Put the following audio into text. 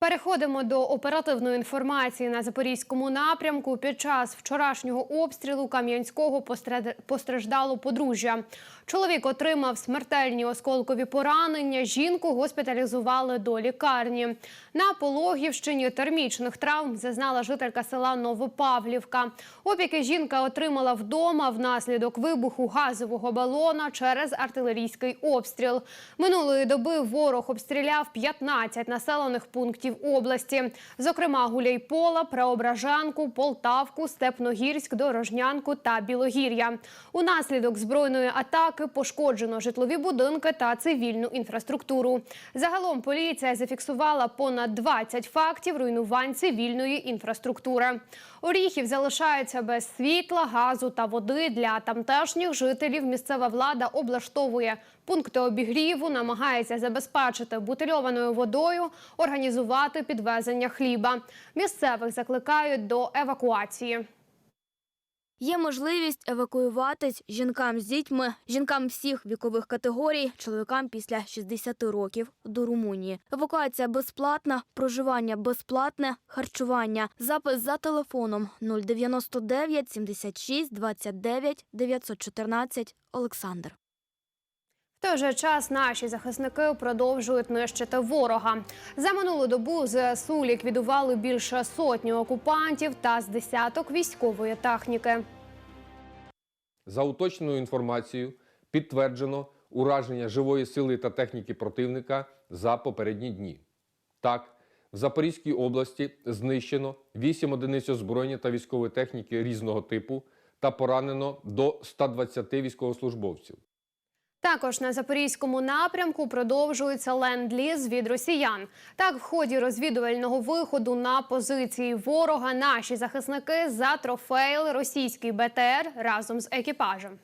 Переходимо до оперативної інформації на запорізькому напрямку. Під час вчорашнього обстрілу Кам'янського постраждало подружжя. Чоловік отримав смертельні осколкові поранення. Жінку госпіталізували до лікарні. На Пологівщині термічних травм зазнала жителька села Новопавлівка. Опіки жінка отримала вдома внаслідок вибуху газового балона через артилерійський обстріл. Минулої доби ворог обстріляв 15 населених пунктів області, зокрема Гуляйпола, Преображанку, Полтавку, Степногірськ, Дорожнянку та Білогір'я. Унаслідок збройної атаки пошкоджено житлові будинки та цивільну інфраструктуру. Загалом поліція зафіксувала понад 20 фактів руйнувань цивільної інфраструктури. Оріхів залишається без світла, газу та води для тамтешніх жителів. Місцева влада облаштовує пункти обігріву, намагається забезпечити бутильованою водою, організувати підвезення хліба. Місцевих закликають до евакуації. Є можливість евакуюватись жінкам з дітьми, жінкам всіх вікових категорій, чоловікам після 60 років до Румунії. Евакуація безплатна, проживання безплатне, харчування. Запис за телефоном 099 76 29 914 Олександр. Той же час наші захисники продовжують нищити ворога. За минулу добу ЗСУ ліквідували більше сотні окупантів та з десяток військової техніки. За уточненою інформацією підтверджено ураження живої сили та техніки противника за попередні дні. Так, в Запорізькій області знищено 8 одиниць озброєння та військової техніки різного типу та поранено до 120 військовослужбовців. Також на запорізькому напрямку продовжується ленд-ліз від росіян. Так, в ході розвідувального виходу на позиції ворога наші захисники затрофеїли російський БТР разом з екіпажем.